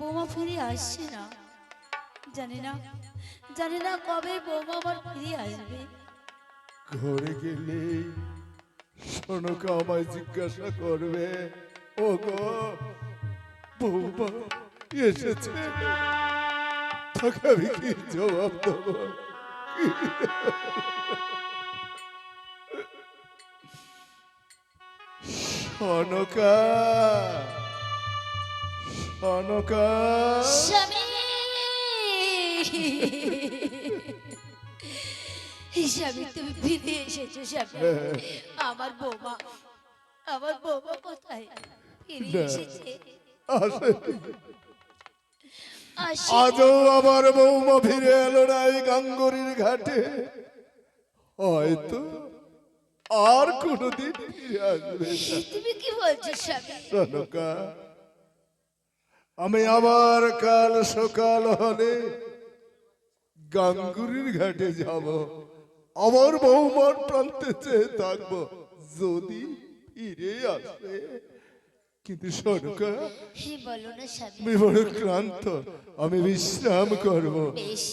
বৌমা ফিরে আসছে না। জানি না জানি না কবে বৌমা আবার ফিরে আসবে। ঘরে গেলে সনকা আমায় জিজ্ঞাসা করবে ও গো বৌমা এসেছে? তাকে আমি কি জবাব দেবো? সনকা! সনকা স্বামী স্বামী তুমি ফিরে এসেছ স্বামী আমার বৌমা আমার বৌমা কোথায়? ফিরে এসেছে। আজও আমার বৌমা ফিরে এলো না এই গাঙ্গরির ঘাটে। হয়তো আর কোনোদিন ফিরে আসবে তুমি কি বলছো স্বামী আমি আবার কাল সকাল হলে গাঙ্গুরির ঘাটে যাব। আমার বৌমার প্রান্তে চেয়ে থাকব। যদি ফিরে আসে কিন্তু আমি বড় ক্লান্ত। আমি বিশ্রাম করব। বেশ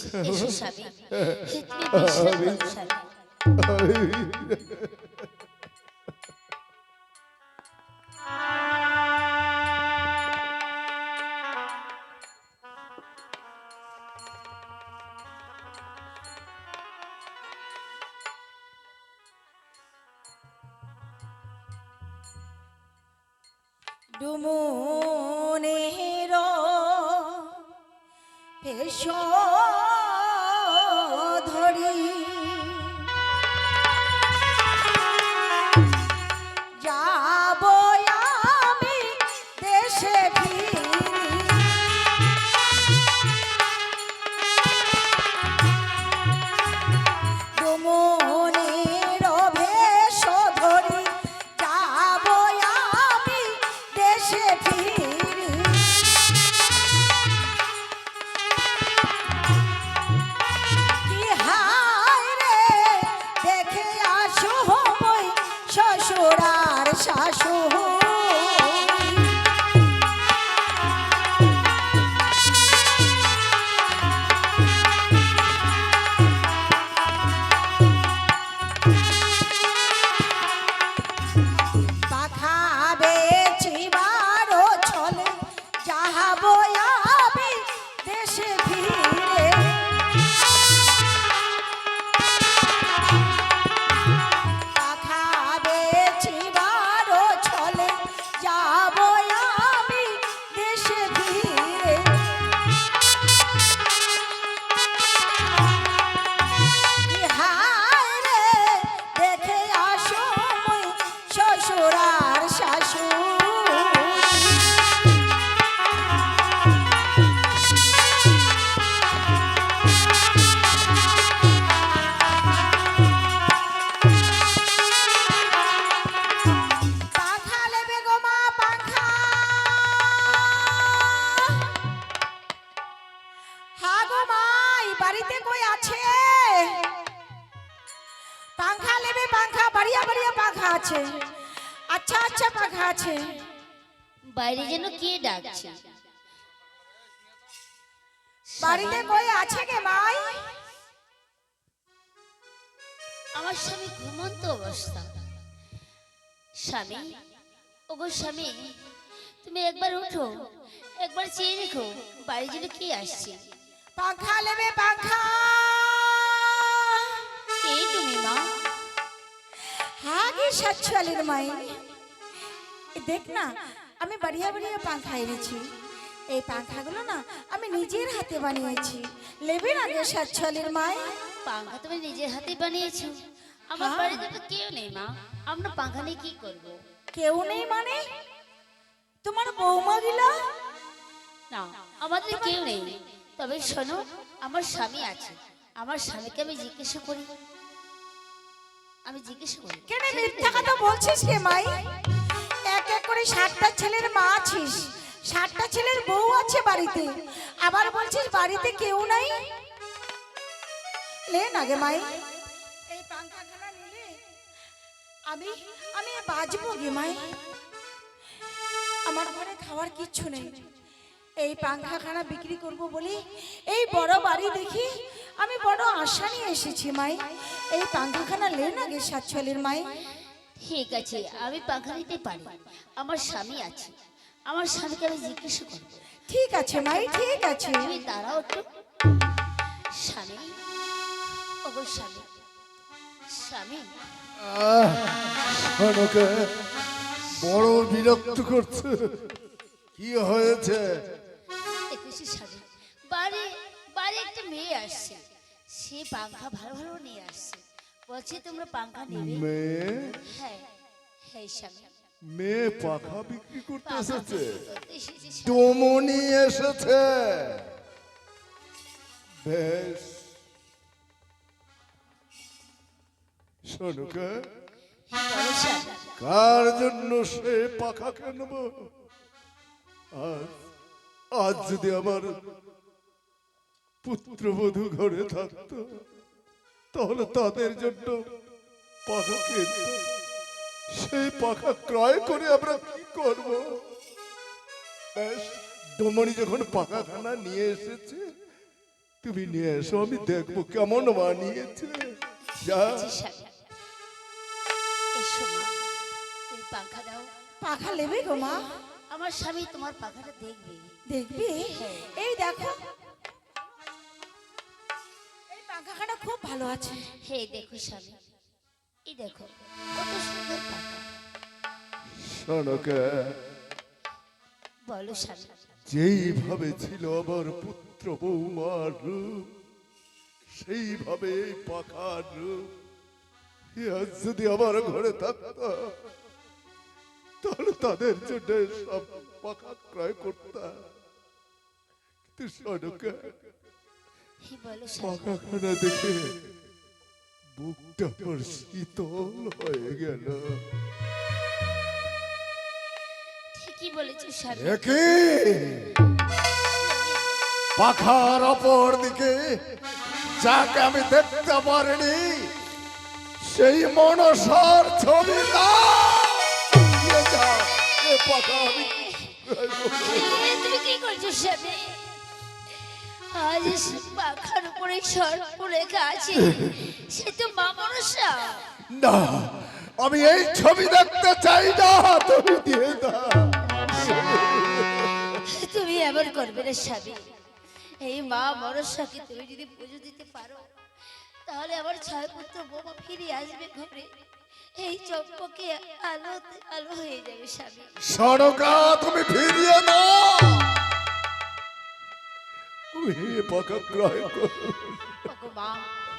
বাইরে যেন কে ডাকছে? বাড়িতে কই আছে কে মাই আমার স্বামী ঘুমন্ত অবস্থা। স্বামী ওগো স্বামী তুমি একবার উঠো একবার চেয়ে দেখো বাড়ি যেন কে আসছে। পাখা লেবে পাখা। এই তুমি মা। আগে সাতচুয়ালির মাই দেখ না আমি বাড়িয়া বাড়িয়া পাখা এনেছি এই পাখাগুলো না আমি নিজের হাতে বানিয়েছি। লেবে না গে সাতচুয়ালির মাই পাঙ্খা তুমি নিজের হাতে বানিয়েছো? আমার হ্যাঁ। বাড়িতে তো কেউ নেই মা। আমরা পাঙ্খা নিয়ে কি করব? কেউ নেই মানে? তোমার বৌমা গিলা? না আমাদের কেউ নেই। তবে শোনো আমার স্বামী আছে। আমার স্বামীকে আমি জিজ্ঞেস করি। আমি জিজ্ঞেস করি। কেন মিথ্যা কথা বলছিস কে মাই? করে সাতটা ছেলের মা আছিস? সাতটা ছেলের বউ আছে বাড়িতে। আবার বলছিস বাড়িতে কেউ নাই? লেন না গে মাই। পাঙ্খাখানা আমি আমি বাজবো গে মাই। আমার ঘরে খাওয়ার কিচ্ছু নেই। এই পাংখাখানা বিক্রি করব বলে এই বড় বাড়ি দেখি আমি বড় আশা নিয়ে এসেছি মাই। এই পাংখাখানা লেন আগে গে সাতচল্লির মাই। ঠিক আছে আমি পাখা দিতে পারি। আমার স্বামী আছে। আমার স্বামীকে আমি জিজ্ঞাসা করব। ঠিক আছে মাই ঠিক আছে। তুমি দাঁড়াও একটু। স্বামী ওগো স্বামী। স্বামী। আহ, শোনকে বড় বিরক্ত করছে। কি হয়েছে? দেখেছি স্বামী। বাড়ি বাড়ি একটা মেয়ে আসছে। সে পাখা ভালো ভালো নিয়ে আসছে। বলছে তোমরা পাংখা নেবে? মেয়ে হ্যাঁ হ্যাঁ স্বামী। মেয়ে পাখা বিক্রি করতে এসেছে। করতে এসেছে বেশ। শোনকে কার জন্য সে পাখা কিনব? আজ যদি আমার পুত্রবধূ ঘরে থাকতো তাহলে তাদের জন্য পাখা কিনত। সেই পাখা ক্রয় করে আমরা কি করব? বেশ ডোমনি যখন পাখাখানা নিয়ে এসেছে তুমি নিয়ে এসো আমি দেখব কেমন বানিয়েছে। যা। পাংখা দাও। পাখা নেবে গো মা। আমার স্বামী তোমার পাখাটা দেখবে। দেখবি? হ্যাঁ। এই দেখো পাখাখানা খুব ভালো আছে। হে দেখো স্বামী এই দেখো কত সুন্দর পাখা বলো স্বামী। যেইভাবে ছিল আমার পুত্র বৌমার রূপ সেইভাবে এই পাখার রূপ এ আজ যদি আমার ঘরে থাকতো তাহলে তাদের জন্য সব পাখা ক্রয় করতাম। কিন্তু সনকা পাখাখানা দেখে বুকটা আমার শীতল হয়ে গেল। ঠিকই বলেছ স্বামী। একই পাখার অপর দিকে যাকে আমি দেখতে পারিনি সেই মনসার ছবি পাখা আমি তুমি কি করছ স্বামী? আজ পাখার উপরে সর্প লেখা আছে সে তো মা মনসা। না আমি এই ছবি দেখতে চাই না তুমি দিয়ে দাও। তুমি এমন করবে না স্বামী। এই মা মনসাকে তুমি যদি পুজো দিতে পারো তাহলে আমার ছয় পুত্র বোমা ফিরে আসবে ঘরে। এই চম্পকে আলো আলো হয়ে যাবে স্বামী। সনকা তুমি ফিরিয়ে দাও ওগো মা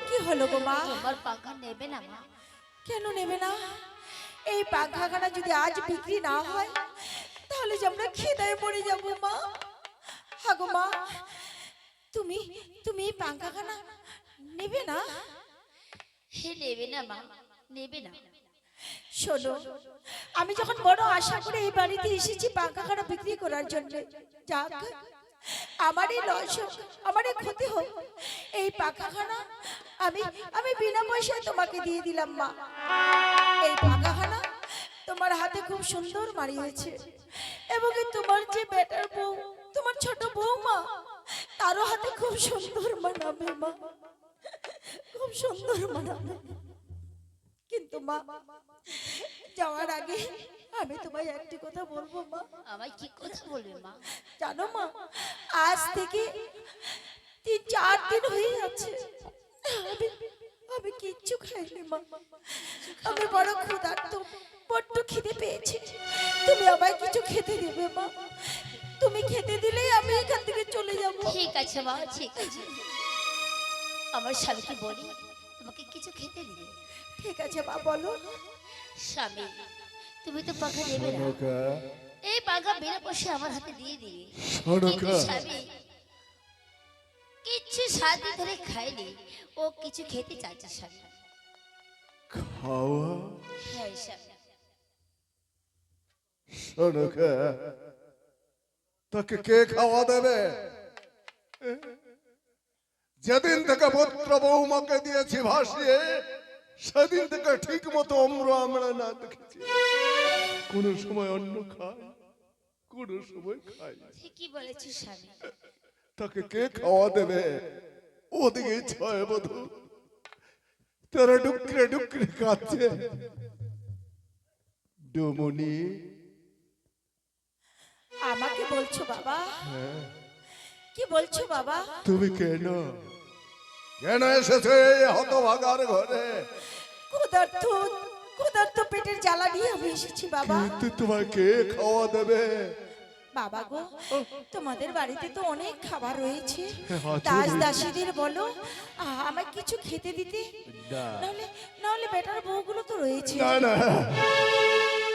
কি হলো গো মা? তোমার পাখা নেবে না মা। কেন নেবে না? এই পাখাখানা যদি আজ বিক্রি না হয় তাহলে যে আমরা খিদায় মরে যাব মা। হাগো মা তুমি তুমি এই পাখাখানা নেবে না? হে নেবে না মা নেবে না। শোনো আমি যখন বড় আশা করে এই বাড়িতে এসেছি পাখাখানা বিক্রি করার জন্য যাক আমারই লস হোক, আমারই ক্ষতি হোক, এই পাখাখানা আমি আমি বিনা পয়সায় তোমাকে দিয়ে দিলাম, মা। এই পাখাখানা তোমার হাতে খুব সুন্দর মারিয়েছে। এবং তোমার যে বেটার বউ, তোমার ছোট বউ মা তারও হাতে খুব সুন্দর মানাবে, মা। খুব সুন্দর মানাবে। কিন্তু মা, যাওয়ার আগে আমি তোমায় একটি কথা বলব মা? আমায় কি কথা বলবে মা? জানো মা আজ থেকে তিন চার দিন হয়ে যাচ্ছে আমি আমি কিচ্ছু খাইনি মা। আমি বড় ক্ষুধার্ত বড্ড খিদে পেয়েছি। তুমি আমায় কিছু খেতে দেবে মা? তুমি খেতে দিলেই আমি এখান থেকে চলে যাব। ঠিক আছে মা ঠিক আছে। আমার স্বামীকে বলি? তোমাকে কিছু খেতে দিবে? ঠিক আছে মা বলো। স্বামী তুমি তো পাখা দেবে না। এই পাখা বেড়ে বসে আমার হাতে দিয়ে দিবে। কিচ্ছু সাত ধরে খায়নি। ও কিছু খেতে চাইছে স্বামী। খাওয়া? হ্যাঁ স্বামী। সনকা তাকে কে খাওয়া দেবে? যেদিন থেকে পুত্র বৌমাকে দিয়েছি ভাসিয়ে সেদিন থেকে ঠিক মতো অম্র আমরা না দেখেছি। কোন সময় অন্ন খায় কোনো সময় খাই ঠিকই বলেছিস স্বামী। তাকে কে খাওয়া দেবে? ওদিকে ছয় বধু। তারা ডুকরে ডুকরে কাঁদছে। ডুমুনি। আমাকে বলছো বাবা? হ্যাঁ, কি বলছো বাবা? তুমি কেন? কেন এসেছ এই হতভাগার ঘরে? ক্ষুধার্ত ক্ষুধার্ত পেটের জ্বালা নিয়ে আমি এসেছি বাবা। কিন্তু তোমায় কে খাওয়া দেবে। বাবা গো তোমাদের বাড়িতে তো অনেক খাবার রয়েছে। আছে দাস দাসীদের বলো আমায় কিছু খেতে দিতে? নাহলে নাহলে বেটার বউগুলো তো রয়েছে। না না।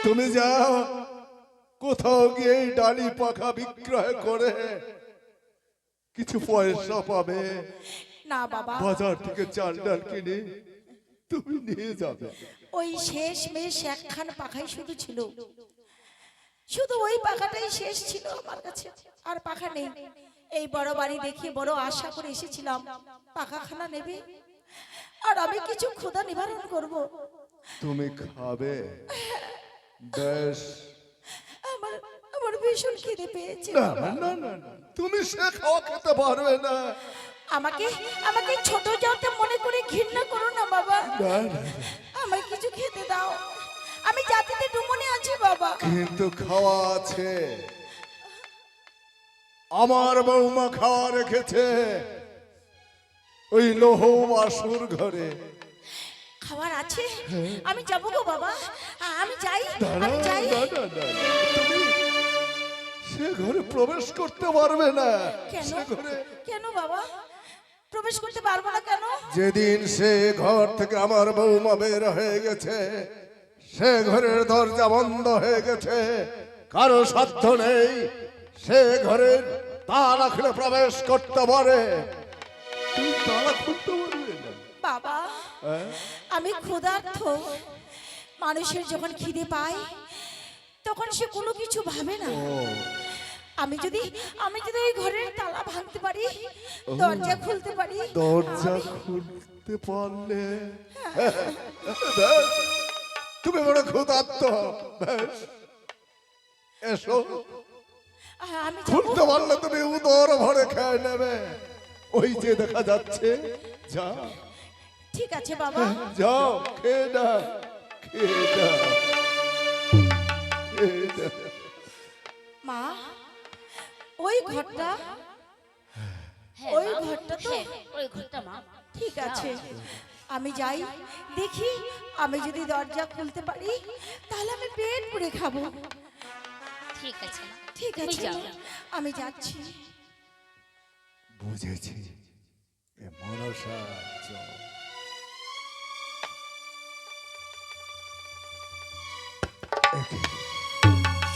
তুমি যাও কোথাও গিয়ে ডালি পাখা বিক্রয় করে কিছু পয়সা পাবে। না বাবা। বাজার থেকে চাল ডাল কিনে তুমি নিয়ে যাবে। ওই শেষ মেশ একখান পাখাই শুধু ছিল। শুধু ওই পাখাটাই শেষ ছিল আমার কাছে আর পাখা নেই। এই বড় বাড়ি দেখে বড় আশা করে এসেছিলাম পাখাখানা নেবে। আর আমি কিছু ক্ষুধা নিবারণ করব। তুমি খাবে। বেশ আমার আমার ভীষণ খিদে পেয়েছে। না না না না না, তুমি সে খাওয়া খেতে পারবে না। আমাকে আমাকে ছোট যাতে মনে করে ঘৃণা করো না বাবা। আমায় কিছু খেতে দাও। আমি জাতিতে ডুমনে আছি বাবা। কিন্তু খাওয়া আছে। আমার বৌমা খাওয়া রেখেছে। ওই লোহ বাসুর ঘরে। খাবার আছে? আমি যাব গো বাবা। আমি যাই আমি যাই। সে ঘরে প্রবেশ করতে পারবে না। কেন? ঘরে কেন বাবা? প্রবেশ করতে পারব না কেন? যেদিন সে ঘর থেকে আমার বৌমা বের হয়ে গেছে সে ঘরের দরজা বন্ধ হয়ে গেছে। কারও সাধ্য নেই সে ঘরের তালা খুলে প্রবেশ করতে পারে। তুমি তালা খুলতে পারবে না। বাবা? আমি ক্ষুধার্থ মানুষের যখন খিদে পায় তখন সে কোনো কিছু ভাবে না। আমি যদি আমি যদি এই ঘরের তালা ভাঙতে পারি দরজা খুলতে পারি? দরজা খুলতে পারলে। তুমি বড় ক্ষুধার্ত এসো। আমি খুলতে পারলে তুমি উদর ভরে খেয়ে নেবে। ওই যে দেখা যাচ্ছে যা ঠিক আছে বাবা। যাও খেয়ে না খেয়ে না। মা ওই ঘরটা? হ্যাঁ, ওই ঘরটা তো? হ্যাঁ, ওই ঘরটা মা। ঠিক আছে আমি যাই। দেখি আমি যদি দরজা খুলতে পারি তাহলে আমি পেট পুড়ে খাব। ঠিক আছে ঠিক আছে যাও। আমি যাচ্ছি। বুঝেছি। এ মনসা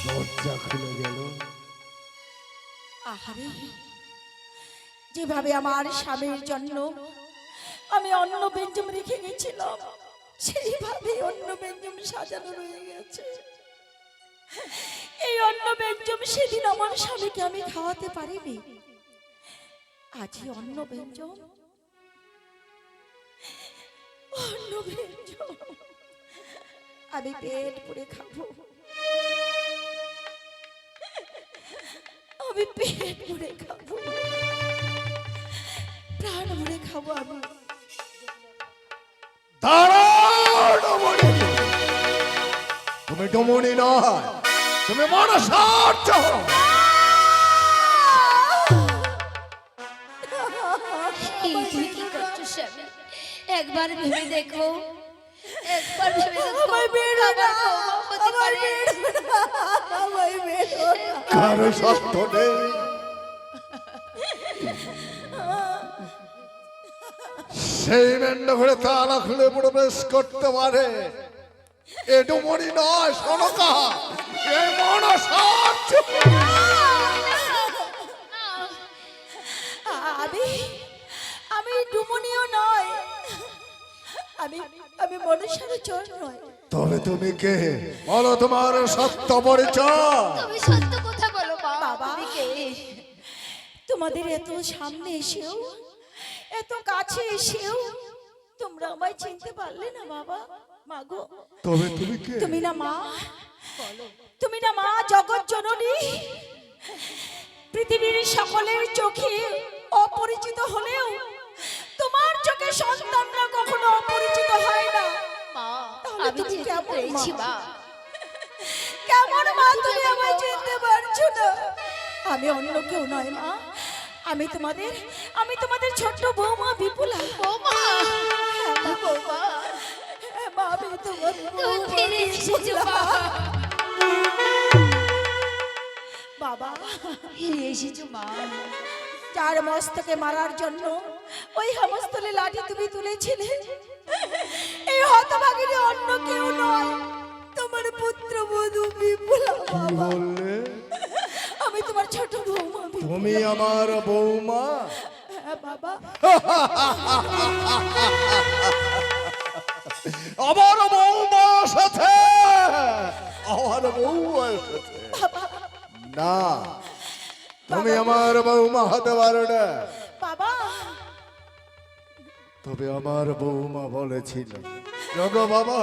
দরজা খুলে গেল। আহারে, যেভাবে আমার স্বামীর জন্য আমি অন্য বেঞ্জম রেখে গেছিলাম, সেইভাবে অন্য বেঞ্জম সাজানো রয়ে গেছে। এই অন্য বেঞ্জম সেদিন আমার স্বামীকে আমি খাওয়াতে পারিনি। আজই অন্য ব্যঞ্জন ব্যঞ্জন আমি পেট পুড়ে খাব। আমি পেট ভরে খাব। প্রাণ ভরে খাব আমি। তুমি ডমনি নয় তুমি মনসার্থ। একবার ভেবে দেখো। একবার ভেবে দেখো। কারও সত্য নেই। সেই মেন্ড ঘরে তালা খুলে প্রবেশ করতে পারে। এ ডুমনি নয় সনকা এ মনসার্থ আমি আমি মনুষ্যের চোর নয়। তবে তুমি কে? বলো তোমার সত্য পরিচয়। তুমি সত্য কথা বলো বাবা। তুমি কে? তোমাদের এত সামনে এসেও এত কাছে এসেও তোমরা আমায় চিনতে পারলে না বাবা? মাগো তবে তুমি কে? তুমি না মা? তুমি না মা জগৎ জননী? পৃথিবীর সকলের চোখে অপরিচিত হলেও তোমার চোখে সন্তানরা কখনো অপরিচিত হয় না। আমি চিনতে কেমন পেরেছি মা? কেমন মা তুমি আমায় চিনতে পারছ না? আমি অন্য কেউ নয় মা। আমি তোমাদের আমি তোমাদের ছোট্ট বৌমা বিপুলা। বৌমা। হ্যাঁ, বৌমা। হ্যাঁ, মা আমি তোমার ফিরে এসেছ বাবা। ফিরে এসেছ মা। চার মস্তকে মারার জন্য ওই হামস্তলে লাঠি তুমি তুলেছিলে। এই হতভাগিনী অন্য কেউ নয় তোমার পুত্র বধূ বিপুলা বললে? আমি তোমার ছোট বৌমা। তুমি আমার বৌমা? হ্যাঁ বাবা। আমার বৌমা সাথে আমার এসেছে। না তুমি আমার বৌমা হতে পারো না। তবে আমার বৌমা বলেছিল জগ বাবা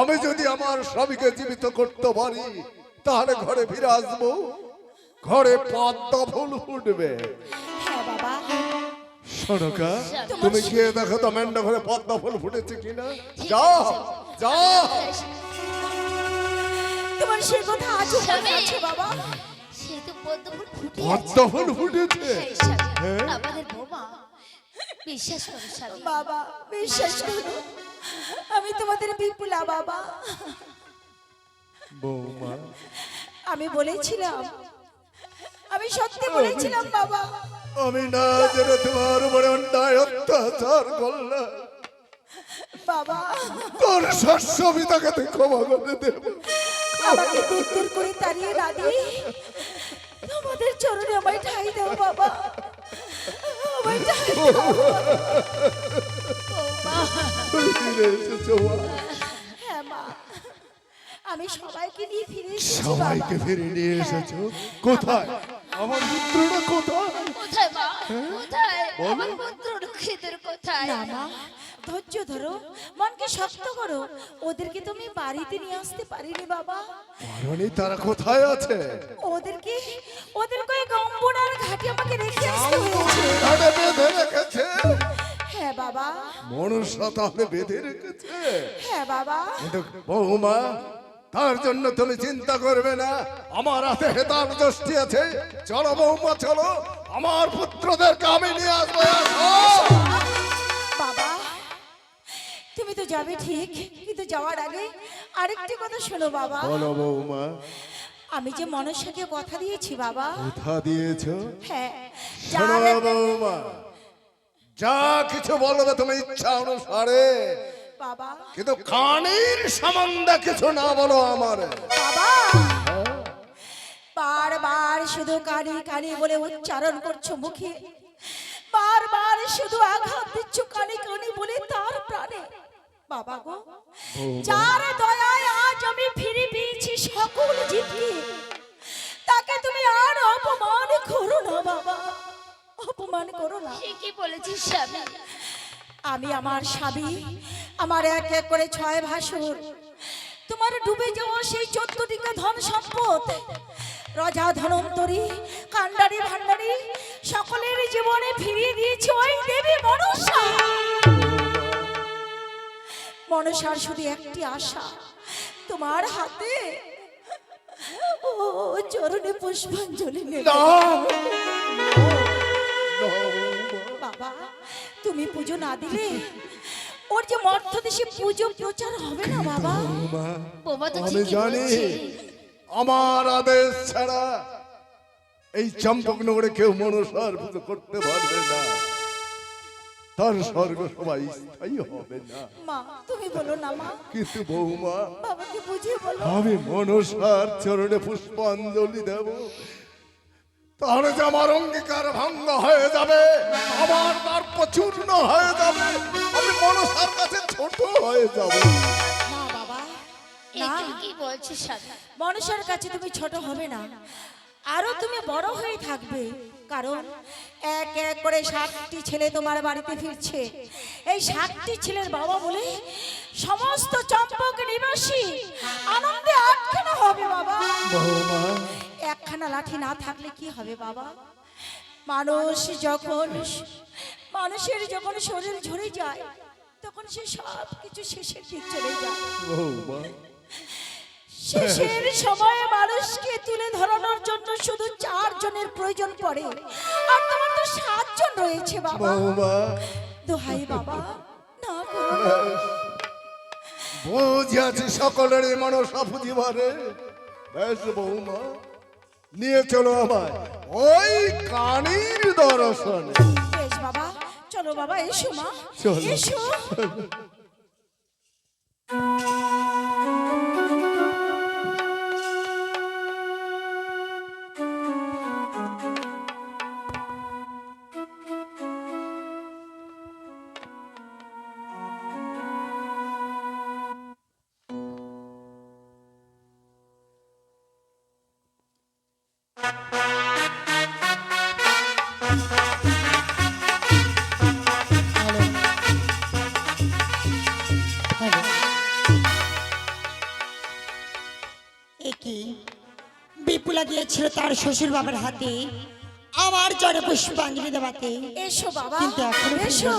আমি যদি আমার স্বামীকে জীবিত করতে পারি তাহলে ঘরে ফিরে আসব ঘরে পদ্মা ফুল ফুটবে। হ্যাঁ সনকা তুমি গিয়ে দেখো তো মেন্ডা ঘরে পদ্মা ফুল ফুটেছে কিনা। যাও যাও। তোমার সে কথা আজও মনে আছে বাবা। সে তো পদ্ম ফুল ফুটে আছে পদ্মা ফুল ফুটেছে? হ্যাঁ? আমাদের বৌমা বিশ্বাস করো স্বামী। বাবা বিশ্বাস করো। আমি তোমাদের বিপুলা বাবা। বৌমা। আমি বলেছিলাম। আমি সত্যি বলেছিলাম বাবা। আমি না জেনে তোমার উপরে অন্যায় অত্যাচার করলাম। বাবা। তোর শস্য পিতাকে তুই ক্ষমা করে দেব আমাকে দূর দূর করে তাড়িয়ে না দিয়ে তোমাদের চরণে আমায় ঠাই দাও বাবা। হ্যাঁ মা। আমি সবাইকে নিয়ে ফিরে সবাইকে ফিরে নিয়ে এসেছ? কোথায়? আমার পুত্রটা কোথায়? কোথায় মা? কোথায়? আমার পুত্র দুঃখিতের কোথায়? না মা। ধৈর্য ধরো। মনকে শক্ত করো। ওদেরকে তুমি বাড়িতে নিয়ে আসতে পারিনি বাবা। পারনি তারা কোথায় আছে? ওদেরকে গম্বুনার ঘাটে আমাকে রেখে আসতে বাবা। মনুষ্য তাহলে বেঁধে রেখেছে। হ্যাঁ বাবা। কিন্তু বৌমা তার জন্য তুমি চিন্তা করবে না। আমার হাতে হেতার দোষটি আছে। চলো বৌমা চলো। আমার পুত্রদেরকে আমি নিয়ে আসব বাবা তুমি তো যাবে ঠিক কিন্তু যাওয়ার আগে আরেকটি কথা শোনো বাবা। বলো বৌমা। আমি যে মনসাকে কথা দিয়েছি বাবা। কোথা দিয়েছ? হ্যাঁ। বৌমা। যা কিছু বলবে তুমি ইচ্ছা অনুসারে। বাবা। কিন্তু কানের সম্বন্ধে কিছু না বলো আমার। বাবা। বারবার শুধু কানি কানি বলে উচ্চারণ করছ মুখে। বারবার শুধু আঘাত দিচ্ছ কানি কানি বলে তার প্রাণে। বাবা গো। যার দয়ায় আজ আমি ফিরে পেয়েছি সকল জীবকে। অপমান করো না। ঠিকই বলেছিস স্বামী? আমি আমার স্বামী আমার এক এক করে ছয় ভাসুর। তোমার ডুবে যাওয়া সেই চোদ্দটিকে ধন সম্পদ রাজা ধনন্তরী কান্ডারি ভান্ডারি সকলের জীবনে ফিরিয়ে দিয়েছে ওই দেবী মনসা। মনসার শুধু একটি আশা তোমার হাতে ও চরণে পুষ্পাঞ্জলি নেবে। বাবা তুমি পুজো না দিলে ওর যে মর্থ দেশে পুজো প্রচার হবে না বাবা। তো আমি জানি আমার আদেশ ছাড়া এই চম্পকনগরে কেউ মনসার পুজো করতে পারবে না। তার স্বর্গ সবাই স্থায়ী হবে না। মা তুমি বলো না মা। কিন্তু বৌমা বাবাকে বুঝিয়ে বলো। আমি মনসার চরণে পুষ্পাঞ্জলি দেব। তাহলে যে আমার অঙ্গীকার ভঙ্গ হয়ে যাবে আমার তার প্রচূর্ণ হয়ে যাবে আমি মনসার কাছে ছোট হয়ে যাব। না বাবা না? কি বলছিস স্বামী কাছে তুমি ছোট হবে না। আরও তুমি বড় হয়ে থাকবে। কারণ এক এক করে সাতটি ছেলে তোমার বাড়িতে ফিরছে। এই সাতটি ছেলের বাবা বলে সমস্ত চম্পক নিবাসী আনন্দে আটখানা হবে বাবা। একখানা লাঠি না থাকলে কি হবে বাবা? মানুষ যখন মানুষের যখন শরীর ঝরে যায় তখন সে সব কিছু শেষের দিক চলে যায়। শেষের সময়ে মানুষকে তুলে ধরানোর জন্য শুধু চারজনের প্রয়োজন পড়ে। আর তোমার তো সাতজন রয়েছে বাবা। দোহাই বাবা। না। বুঝিয়াছি সকলেরই মনসা বুঝিবারে বেশ বৌমা। নিয়ে চলো আমায়। ওই কানির দর্শনে। বেশ বাবা। চলো বাবা এসো মা। এসো। গিয়েছিল তার শ্বশুর বাবার হাতে। আমার জনে পুষ্পাঞ্জলি দেওয়াতে। এসো বাবা কিন্তু এখনও এসো?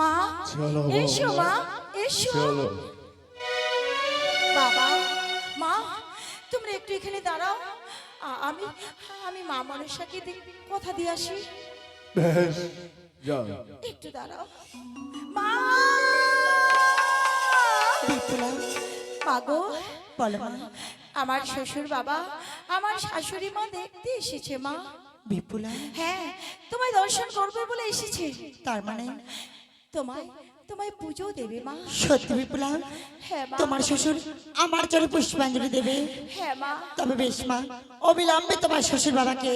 মা চলো এসো মা এসো। চলো। বাবা মা তোমরা একটু এখানে দাঁড়াও। আমি আমি মা মানুষাকে কথা দিয়ে আসি। বেশ যাও। একটু দাঁড়াও। মা! বিপুলা মাগো বলো মা। আমার শ্বশুর বাবা আমার শাশুড়ি মা দেখতে এসেছে মা। বিপুলা? হ্যাঁ তোমায় দর্শন করবে বলে এসেছে। তার মানে? তোমায় তোমায় পুজো দেবে মা। সত্যি বিপুলা? হ্যাঁ মা। তোমার শ্বশুর আমার জনে পুষ্পাঞ্জলি দেবে? হ্যাঁ মা। তবে বেশ মা। অবিলম্বে তোমার শ্বশুর বাবাকে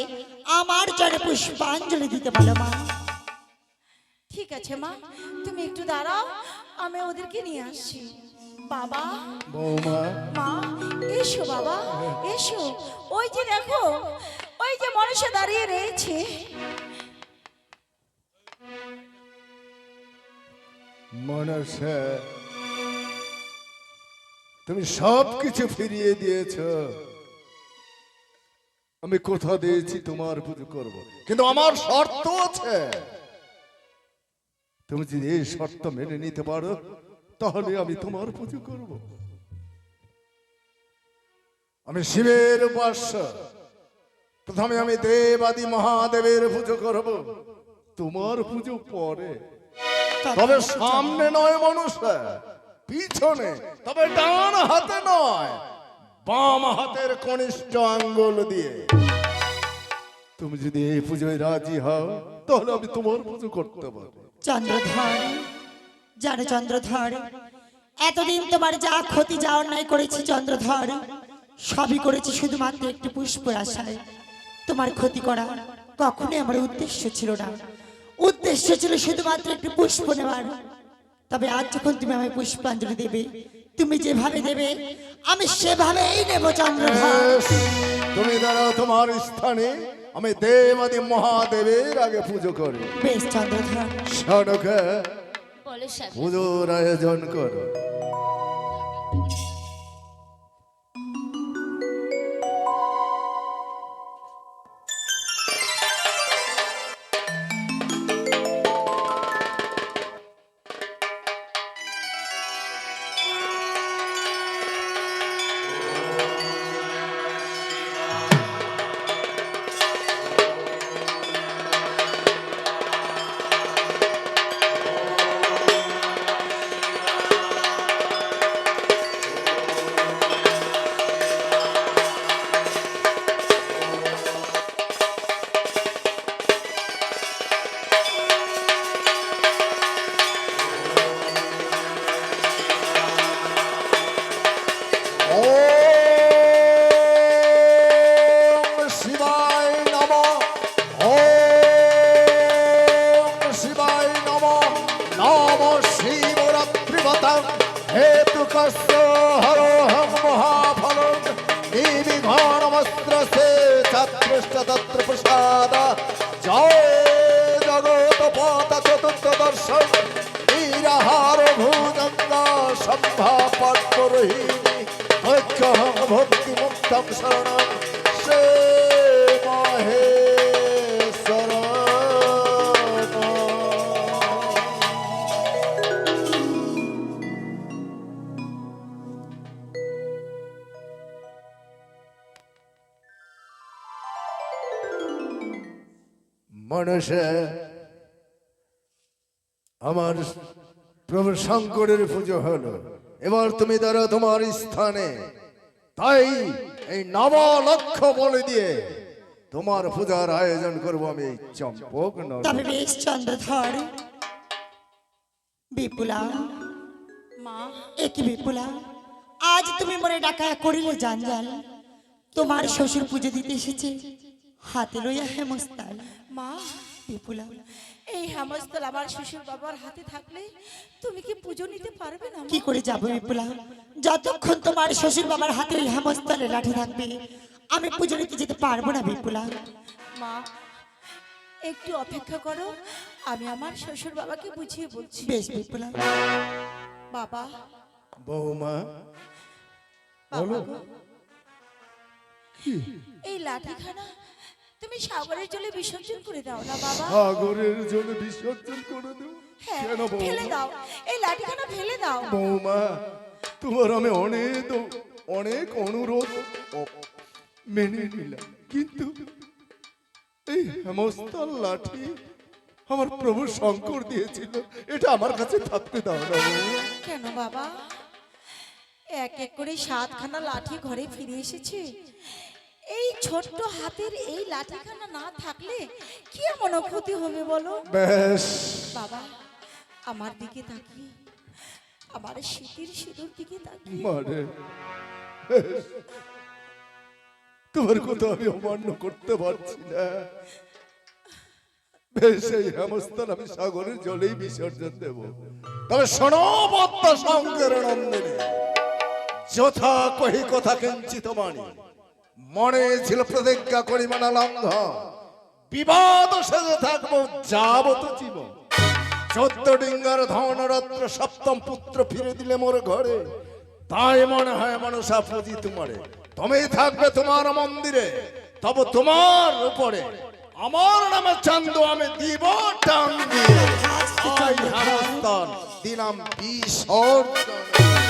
আমার জনে পুষ্পাঞ্জলি দিতে বলো মা। ঠিক আছে মা। তুমি একটু দাঁড়াও আমি ওদেরকে নিয়ে আসছি। বাবা। বৌমা। মা এসো বাবা এসো। ওই যে দেখো ওই যে দাঁড়িয়ে রয়েছে। মনসা তুমি সব কিছু ফিরিয়ে দিয়েছ। আমি কোথা দিয়েছি তোমার পুজো করব। কিন্তু আমার শর্ত আছে। তুমি যদি এই শর্ত মেনে নিতে পারো তাহলে আমি তোমার পুজো করব। আমি শিবের উপাস্য। প্রথমে আমি দেবাদি মহাদেবের পুজো করব। তোমার পুজো পরে। তবে সামনে নয় মানুষ পিছনে তবে ডান হাতে নয় বাম হাতের কনিষ্ঠ আঙ্গুল দিয়ে। তুমি যদি এই পুজোয় রাজি হও তাহলে আমি তোমার পুজো করতে পারব। চন্দ্রধর জানো চন্দ্রধর। এতদিন তোমার যা ক্ষতি যা অন্যায় করেছি চন্দ্রধর সবই করেছি শুধুমাত্র একটি পুষ্পর আশায়। তোমার ক্ষতি করা কখনোই আমার উদ্দেশ্য ছিল না। উদ্দেশ্য ছিল শুধুমাত্র একটি পুষ্প নেওয়ার। তবে আজ যখন তুমি আমায় পুষ্পাঞ্জলি দেবে তুমি যেভাবে দেবে আমি সেভাবেই নেব চন্দ্রধর। তুমি দাঁড়াও তোমার স্থানে। আমি দেবাদি মহাদেবের আগে পুজো করি। বেশ চন্দ্রধর। সড়কে পুজোর আয়োজন করো। মহেশ্বর মানুষে আমার প্রভু শঙ্করের পুজো হলো। এবার তুমি ধরো তোমার স্থানে। তাই এই নব লক্ষ বলে দিয়ে তোমার পূজার আয়োজন করব আমি এই চম্পক নগরে। তবে বেশ চন্দ্রধর বিপুলা। মা। একই বিপুলা? আজ তুমি মনে ডাকা করিলে জানজাল তোমার শ্বশুর পুজো দিতে এসেছে। হাতে লইয়া হেমস্তাল মা। বিপুলা এই হেমস্থল আমার শ্বশুর বাবার হাতে থাকলে তুমি কি পুজো নিতে পারবে না কি করে যাব বিপুলা যতক্ষণ তোমার শ্বশুর বাবার হাতে ওই হেমস্তলে লাঠি থাকবে আমি পুজো নিতে যেতে পারব না বিপুলা মা একটু অপেক্ষা করো আমি আমার শ্বশুর বাবাকে বুঝিয়ে বলছি। বেশ বিপুলা বাবা। বৌমা। গো, এই লাঠিখানা তুমি সাগরের জলে বিসর্জন করে দাও না বাবা। সাগরের জন্য বিসর্জন করে দেব হ্যাঁ কেন ফেলে দাও। এই লাঠিখানা ফেলে দাও। বৌমা তোমার আমি অনেক অনেক অনুরোধ মেনে নিলাম। কিন্তু এই হেমস্তল লাঠি আমার প্রভু শঙ্কর দিয়েছিল এটা আমার কাছে থাকতে দাও না। কেন বাবা? এক এক করে সাতখানা লাঠি ঘরে ফিরে এসেছে। এই ছোট্ট হাতের এই লাঠিখানা না থাকলে কি এমন ক্ষতি হবে বলো? বেশ। বাবা আমার দিকে তাকিয়ে আমার শীতের সিঁদুর দিকে তাকিয়ে। মানে তোমার কথা আমি অমান্য করতে পারছি না। বেশ এই হেমস্থান আমি সাগরের জলেই বিসর্জন দেব। তবে শোনো পদ্ম শঙ্কর নন্দিনী যথা কহি কথা কিঞ্চিত মানি মনে ছিল প্রতিজ্ঞা করি মানা লঙ্ঘ বিবাদ সেজে থাকব যাবত জীব চোদ্দ ডিঙ্গার ধনরত্ন সপ্তম পুত্র ফিরে দিলে মোর ঘরে। তাই মনে হয় মানুষ আপুজি তোমারে তুমি থাকবে তোমার মন্দিরে তব তোমার উপরে। আমার নামে চান্দ আমি দিব টান দিয়ে আই হারাস্তান দিনাম বিসর্জন।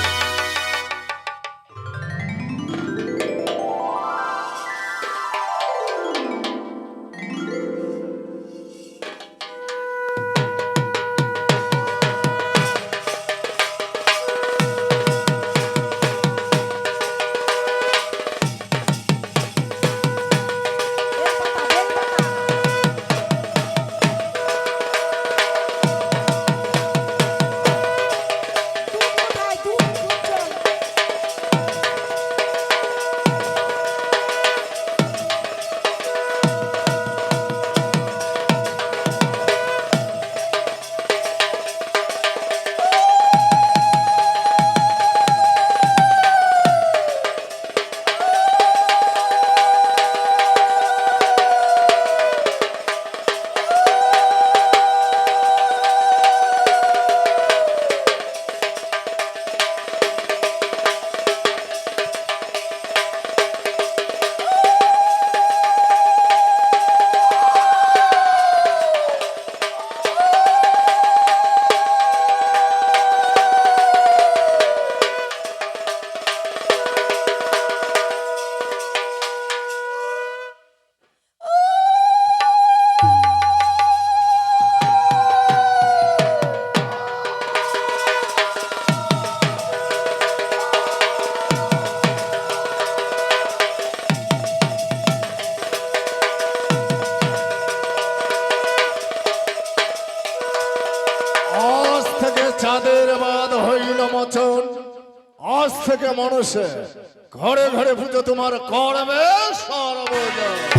মানুষে ঘরে ঘরে পুজো তোমার করবে সর্বদা